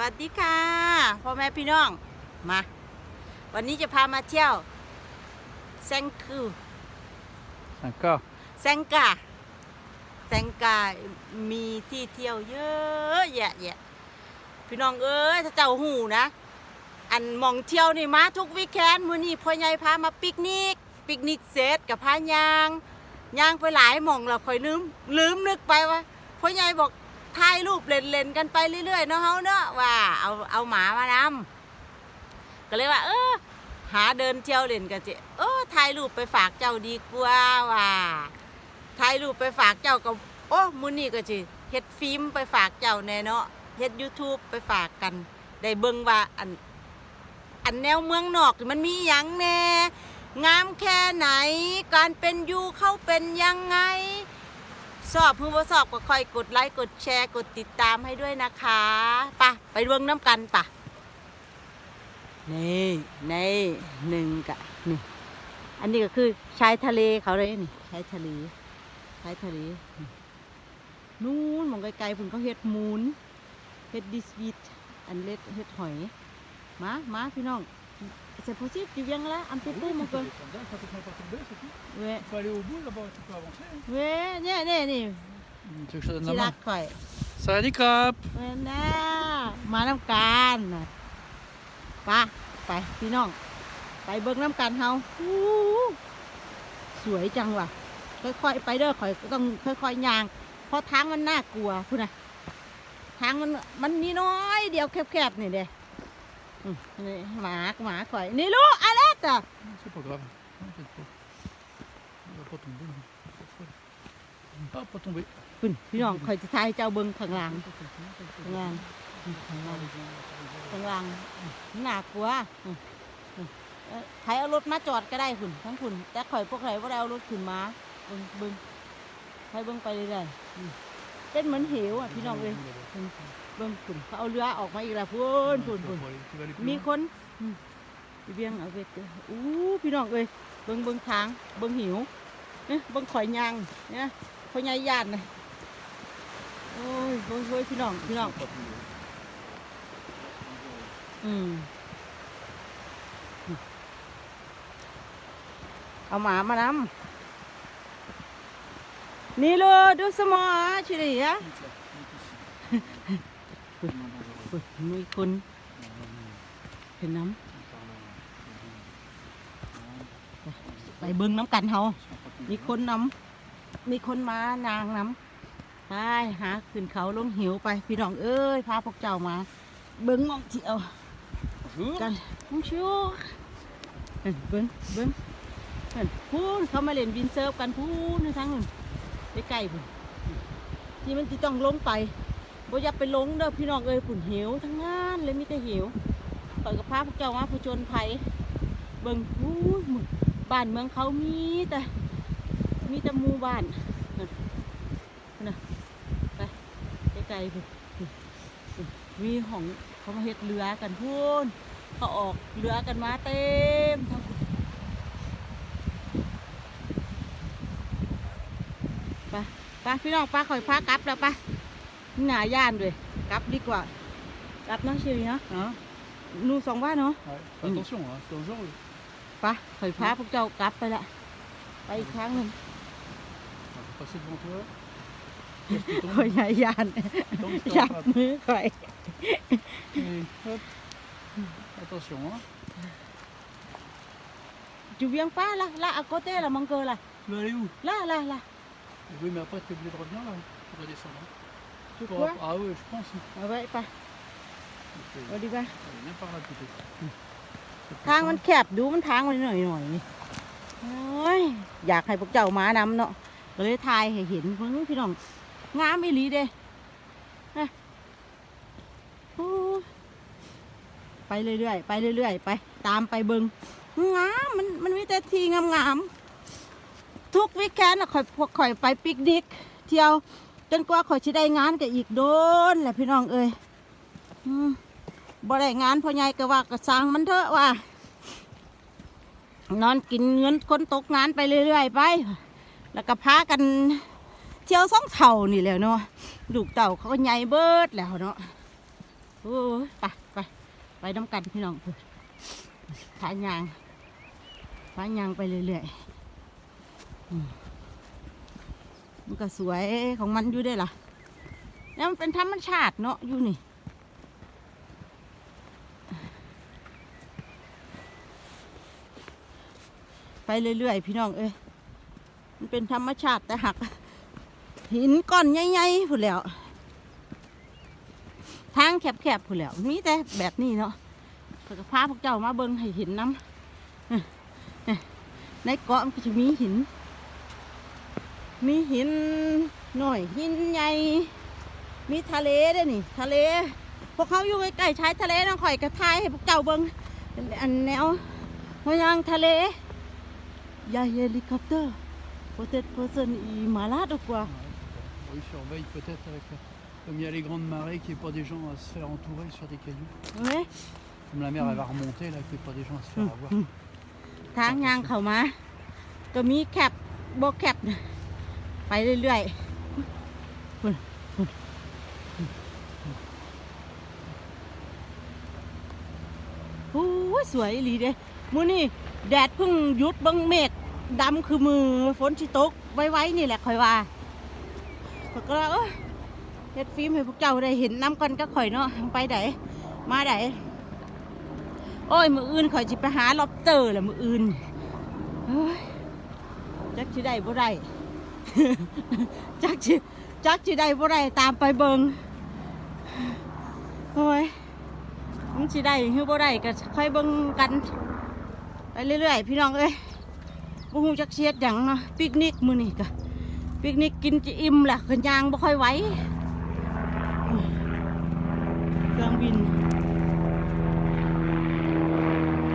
วัสดีค่ะพ่อแม่พี่น้องมา วันนี้จะพามาเที่ยวแซงคือ D'accord. แซงกาแซงกามีที่เที่ยวเยอะแยะแยะพี่น้องเอ้ยถ้าเจ้าหูนะ อันหมองเที่ยวนี่มาทุกวีคแคนมื้อนี้พ่อใหญ่พามาปิกนิก ปิกนิกเสร็จกับพายางยางไปหลายหม่องแล้วค่อยลืมลืมนึกไปว่าพ่อใหญ่บอก ถ่ายรูปเล่นๆกันไปเรื่อยๆเนาะเฮาเนาะว่าเอาเอาหมามานำก็เลยว่า เออหาเดินเที่ยวเล่นกันเจเออถ่ายรูปไปฝากเจ้าดีกว่าว่าถ่ายรูปไปฝากเจ้าก็โอ้มื้อนี้ก็สิเฮ็ดฟิล์มไปฝากเจ้าแน่เนาะเฮ็ด YouTube ไปฝากกัน ได้เบิ่งว่าอันอันแนวเมืองนอกมันมีหยังแน่ งามแค่ไหน การเป็นอยู่เข้าเป็นยังไง สอบเพิ่งบ่สอบก็คอยกดไลค์กดแชร์กดติดตามให้ด้วยนะคะปะไปเบิ่งน้ำกันปะนี่นี่หนึ่งกะนี่อันนี้ก็คือชายทะเลเขาเลยนี่ชายทะเลชายทะเลนู่นมองไกลๆพุ่นเขาเฮ็ดมูนเฮ็ดดิสวีทอันเล็กเฮ็ดหอยมามาพี่น้อง c'est possible tu viens là un petit peu mon peu Ça peut pas tomber, c'est tout. ouais Tu peux aller au bout là-bas, tu peux avancer. hein. ouais เนี่ยเนี่ยนี่ Tu veux que je te donne ที่ la รั main กข่อย Salut Crap เว้นนะมาน้ำกันน่ะไปไปพี่น้อง ไปเบิ้งน้ำกันเฮาอู้สวยจังว่ะ ค่อยๆไปเด้อข่อยก็ต้องค่อยๆย่าง เพราะทางมันน่ากลัวคุณนะทางมันมันมีน้อยเดียวแคบๆนี่เด้อืม นี่หมาหมาข่อย นี่ลูกอะไรจ้ะ C'est pas grave. T'inquiète pas. Il va pas tomber. hein. Pas folle. Ah, pas tomber. คุณพี่น้องข่อยจะทายให้เจ้าเบิ้งข้างล่าง Pas tomber, pas tomber. ข้างล่างข้างล่างข้างล่างน่ากลัวอืมอืมเอ่อใครเอารถมาจอดก็ได้คุณทั้งคุณแต่ข่อยพวกใครว่าได้เอารถขึ้นมาเบิ้งเบิ้งใครเบิ้งไปเรื่อยๆอืม เป็นเหมือนเหวอะพี่น้องเลยอืมเบิ้งคุณเขาเอาเรือออกมาอีกแล้วพุ่นพุ่นพุ่นมีคนอีเบียงเอาไปเจออู้พี่น้องเอ้ยเบิ้งเบิ้งทางเบิ้งหิวเนี่ยเบิ้งข่อยยางเนี่ยข่อยยายยานเลยโอ้ยเบิ้งเว้ยพี่น้องพี่น้องอืมเอาหมามานำ นี่ลูดูสมอชิริยะ Vite là, vite ici. อุ๊ยมีคนเห็นน้ำไปเบิ้งน้ำกันเฮามีคนน้ำมีคนมานางน้ำไปหาขึ้นเขาลงหิวไป พี่น้องเอ้ยพาพวกเจ้ามา เบิ้งมองเที่ยวกันมุงชูเห็นเบิ้งเบิ้งเห็นพูนเขามาเล่นวินเซิร์ฟกันพูนในทางนู้น ไปไกลพุ่นที่มันจะต้องลงไปบ่อย่าไปลงเด้อพี่น้องเอ้ยผุ่นเหวทั้งนั้นเลยมีแต่เหวต่อยกับพาพวกเจ้ามาผจญภัยเบิ่งพูนหมู่บ้านเมืองเขามีแต่มีแต่หมู่บ้านนั่นนั่นน่ะไปไกลๆพุ่นพุ่นพุ่นมีของเขามาเฮ็ดเรือกันพูนเขาออกเรือกันมาเต็มทั้งพุ่นไปไปพี่น้องป้าคอยพากลับแล้วไปหนาย่านด้วยกลับดีกว่ากลับเนาะเชียวเนาะ Hein หนูสองว่าเนาะ Ouais. Attention, hein, c'est dangereux. ไปคอยพาพวกเจ้ากลับไปละไปอีกครั้งหนึ่ง On va passer devant toi. Qu'est-ce qui คอย tombe ใหญ่ยาน Tombe, je te จับ rattrape. มือคอย Et hop. Attention, hein. Tu viens pas là, là à côté là mon cœur là. Tu vas aller où Là là là. Oui, mais après, tu es obligé de revenir là. Tu vas descendre. hein. Tu Pour- crois Ah oui, je pense. À vậy pa. Ok. Rồi đi ba. Allez, viens par là plutôt. C'est plus ทางมัน simple. แคบดูมันทางมันหน่อยหน่อยนี่โอ้ยอยากให้พวกเจ้ามานำเนาะก็เลยถ่ายให้เห็นเพิ่งพี่น้องงามอีหลีเด้นะโอ้ยไปเรื่อยๆไปเรื่อยๆไป ตามไปเบิงงามมันมันมีแต่ทีงามๆ ทุกวิกแคนน่ะข่อยข่อยไปปิกนิก เที่ยว จนกว่าข่อยจะได้งานกับอีกโดนแหละพี่น้องเอ้ยอืมบ่ได้งานพ่อใหญ่ก็ว่าก็สร้างมันเถอะว่า นอนกินเงินคนตกงานไปเรื่อย ๆ ไป แล้วก็พากันเที่ยวซ่องเท่านี่แหล้วเนาะลูกเต่าเขาก็ใหญ่เบิดแล้วเนาะโอ้ยไปไปไปน้ำกันพี่น้องพายางพายางไปเรื่อยๆ มันก็สวยของมันอยู่ได้ล่ะ แล้วมันเป็นธรรมชาติเนาะอยู่นี่ไปเรื่อยๆพี่น้องเอ้ย มันเป็นธรรมชาติแต่หัก หินก้อนใหญ่ๆพูดแล้ว ทางแคบๆพูดแล้ว มีแต่แบบนี้เนาะแต่ก็พาพวกเจ้ามาเบิ่งให้เห็นน้ำในเกาะมันก็จะมีหิน มีหินหน่อยหินใหญ่มีทะเลด้วยนี่ ทะเล พวกเขาอยู่ใกล้ๆชายทะเลน้องข่อยกระทายให้พวกเจ้าเบิ่งอันแนวพยังทะเลยาเฮลิคอปเตอร์ peut-être personne est malade ou quoi Oui, surveille peut-être avec. la- Comme il y a les grandes marées, qu'il n'y ait pas des gens à se faire entourer sur des cailloux. Ouais. Comme la mer, elle va remonter, là, qu'il n'y ait pas des gens à se faire avoir. ทางยางเข้ามา ก็มีแคบโบแคบน่ะ ไปเรื่อยๆโอ้สวยหลีเด้มื้อนี้แดดเพิ่งหยุดบังเมฆดำคือมือฝนสิตก ไว้ๆนี่แหละค่อยว่าข้อก็เลยเอ้ยเฮ็ดฟิล์มให้พวกเจ้าได้เห็นน้ำกันก็ข่อยเนาะไปไหนมาไหนโอ้ย มืออื่นข่อยจิไปหาล็อบสเตอร์แหละมืออื่นเจักสิได้บ่ได้ จักสิจักสิได้บ่ได้ตามไปเบิงโอ้ยมันสิได้หือบ่ได้ก็ค่อยเบิงกัน ไปเรื่อยๆ พี่น้องเอ้ยบ่ฮู้จักเสียดหยังเนาะปิกนิกมื้อนี้ก็ปิกนิกกินจะอิ่มแหละกันยางบ่ค่อยไหวเครื่องบิน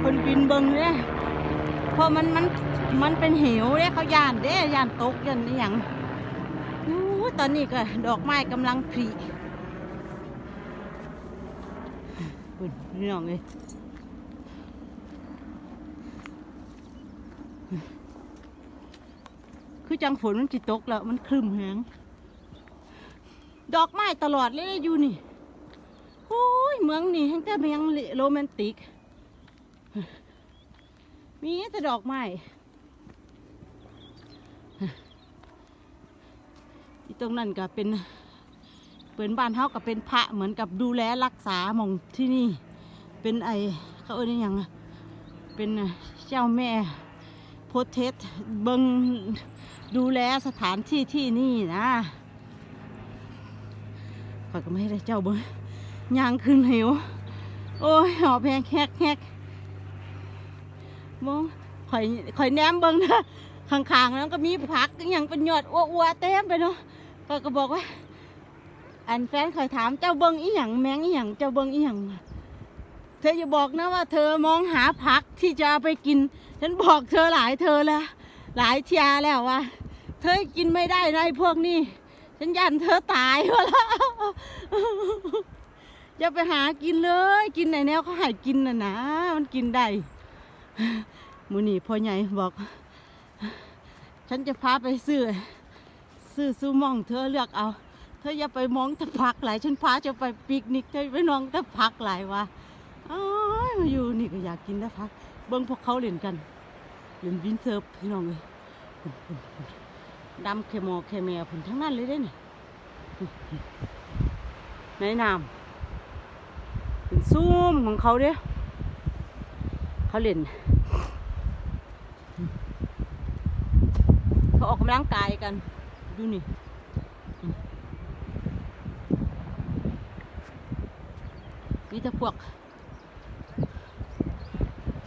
คนบินเบิงเนี่ยเพราะมันมัน มันเป็นเหวเนี่ยเขาย่านเด้ย่านตกย่านอย่างตอนนี้ก็ดอกไม้กำลังผลิคุณพี่น้องเลยคือจังฝนมันจิตกแล้ว มันครึมแหงดอกไม้ตลอดเลยอยู่นี่โอ้ยเมืองนี่ทั้งแต่เมืองโรแมนติก มีแต่ดอกไม้ อีตรงนั้นก็เป็นเป็นบ้านเฮากับเป็นพระเหมือนกับดูแลรักษาหมองที่นี่ เป็นไอเขาเอ่ยยังเป็นเจ้าแม่โพเทสเบิงดูแลสถานที่ที่นี่นะขอยก็ไม่ได้เจ้าเบิงยางขึ้นเหว โอ้ยหอบแพงแฮกแฮกมองข่อยข่อยแนมเบิงนะ ข้างๆนั้นก็มีผักอย่างเป็นยอดอ้วๆเต็มไปเนาะก็ก็บอกว่า อันแฟนข่อยถามเจ้าเบิ่งอีหยังแมงอีหยังเจ้าเบิ่งอีหยังเธออย่าบอกนะว่า เธอมองหาผักที่จะเอาไปกิน ฉันบอกเธอหลายเธอแล้วหลายเทียแล้วว่าเธอกินไม่ได้นะพวกนี้ฉันยันเธอตายวะละอย่าไปหากินเลย กินไหนแนวเขาหายกินน่ะนะมันกินได้มือนี่พ่อใหญ่บอก ฉันจะพาไปซื้อซื้อซูมอง เธอเลือกเอา เธออย่าไปมองต่ผักหลาย ฉันพาจะไปปิกนิกเธอไปนองต่ผักหลายวะอ้ายมาอยู่นี่ก็อยากกินต่ผัก เบิ้งพวกเขาเล่นกันเล่นวินเซิร์ฟพี่น้องเลยดำเคมอเคแมวผุนทั้งนั้นเลยเด้เนี่ยในน้ำเป็นซูมของเขาเด้เขาเล่น เขาออกกำลังกายกัน ดูนี่นี่ถ้าพวก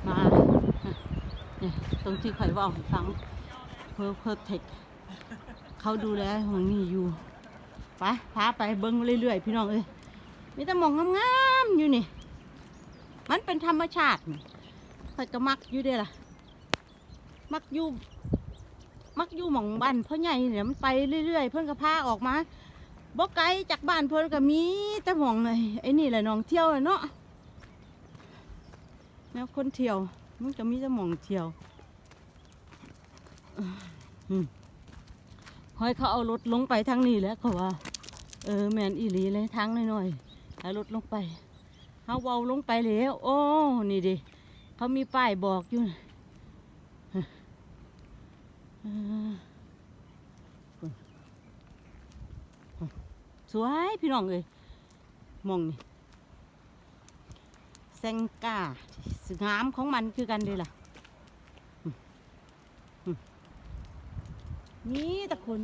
มาเนี่ยตรงที่ข่อยว่าฟังเพอเพอเทคเขาดูแลของนี่อยู่ไปพาไปเบิ้งเรื่อยๆ พี่น้องเอ้ยมีแต่มองงามๆอยู่นี่ มันเป็นธรรมชาติข่อยก็มักอยู่เด้ล่ะ มักอยู่ มักอยู่หม่องบ้านพ่อใหญ่เนี่ยมันไปเรื่อยๆ เพิ่นก็พาออกมาบ่ไกลจากบ้านเพิ่นก็มีแต่หม่องไอ้ไอ้นี่แหละน้องเที่ยวเนาะแนวคนเที่ยว มันก็มีแต่หม่องเที่ยวหอยเขาเอารถลงไปทางนี้แล้วเขาว่า เออแมนอีหลีเลยทางหน้อยๆเอารถลงไปเขาเวาลงไปแล้ว โอ้ นี่ดิเขามีป้ายบอกอยู่ สวยพี่น้องเอ้ยมองนี่แซงกาสงามของมันคือกันเลยล่ะนี่ตะคน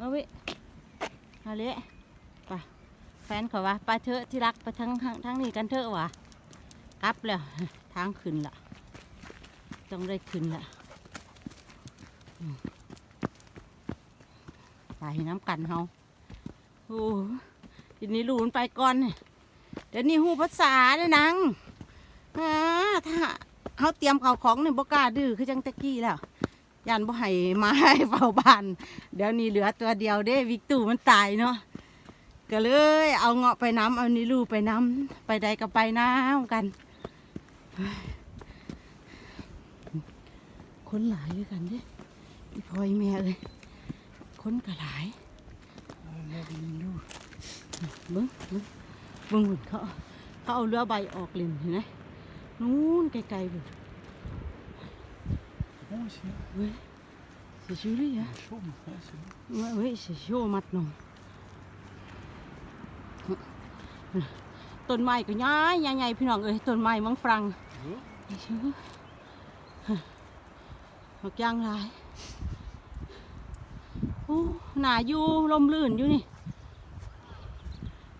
มาวิมาเละไปแฟนเขาว่าไปเถอะที่รักไปทั้งทั้งทั้งนี้กันเถอะวะกลับแล้วทางขึ้นละต้องได้ขึ้นละ ไปน้ำกันเฮาโอ้ทีนี้ลูนไปก่อนเนี่ยเดี๋ยวนี้หูภาษาเด้อนังอ่าถ้าเขาเตรียมข่าวของเนี่ยบกล้าดื้อคือจังตะกี้แล้วยันบ่ให้มาให้เฝ้าบ้าน เดี๋ยวนี้เหลือตัวเดียวเด้ วิกตู่มันตายเนาะก็เลย เอาเงาะไปน้ำเอานิลูไปน้ำไปใดก็ไปน้ำกัน คนหลายด้วยกันเด้ อีพอยแม่เอ้ยคนก็หลาย Alla vindor. เบิ้งเบิ้งเบิ้งหุ่นเขาเขาเอาเรือใบออกเล่นเห็นไหมนู้นไกลๆบุ่น Bon ici. เว้ยเสียชีวิตเหรอ Chaud, mais ouais, c'est bon. เว้ยเว้ยเสียชีวิตมัดนองต้นไม้ก็ย้ายใหญ่ๆพี่น้องเอ้ยต้นไม้มังฝรั่ง Ja. หอกยางหลายโอ้ หนาอยู่ลมลื่นอยู่นี่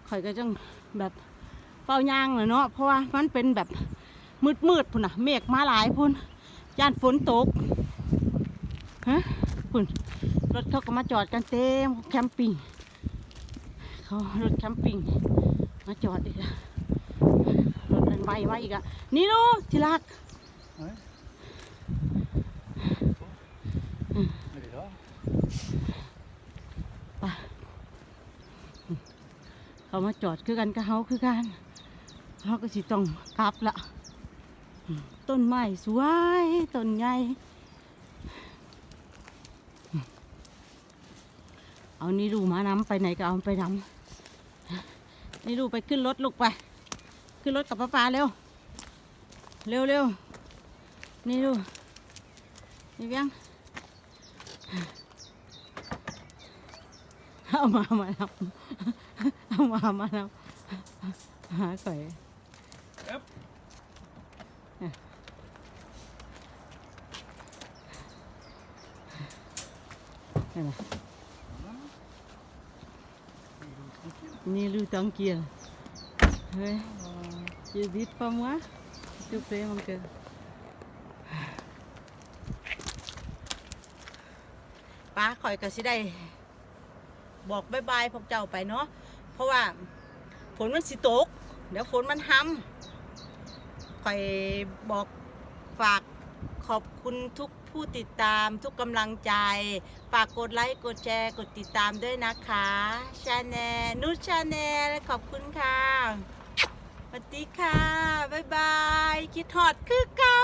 ข่อยก็จังแบบเป่ายางเลยเนาะเพราะว่ามันเป็นแบบมืดมืดๆพุ่นนะเมฆมาหลายพุ่นย่านฝนตกฮะพุ่นรถเขาก็มาจอดกันเต็มแคมปิ้งเขารถแคมปิ้งมาจอดอีกแล้วรถอันใบมาอีกอะนี่ลูที่รัก Ouais. Elle est là. เขามาจอดคือกันกับเขาคือกันเขาก็สิต้องกลับละต้นไม้สวยต้นใหญ่เอานี่ดูมาน้ำไปไหนก็เอาไปน้ำนี่ดูไปขึ้นรถลูกไป ขึ้นรถกับป้าปาเร็ว เร็วเร็วนี่ดูนี่เบี้ยงเอามามานำ เอามามาแล้วหาก่อย Hop. นั่นน่ะ Il est tranquille. นี่ลูตังเกียร์เฮ้ยจะดิดปะมวะจุเปมันเกิดป้าข่อยก็สิได้ บอกบายบายพวกเจ้าไปเนาะ เพราะว่าฝนมันสิตก เดี๋ยวฝนมันห้ำข่อยบอกฝากขอบคุณทุกผู้ติดตามทุกกำลังใจ ฝากกดไลค์กดแชร์กดติดตามด้วยนะคะชาแนลนุชชาแนลขอบคุณค่ะสวัสดีค่ะ บ๊ายบาย คิดฮอดคือเก่า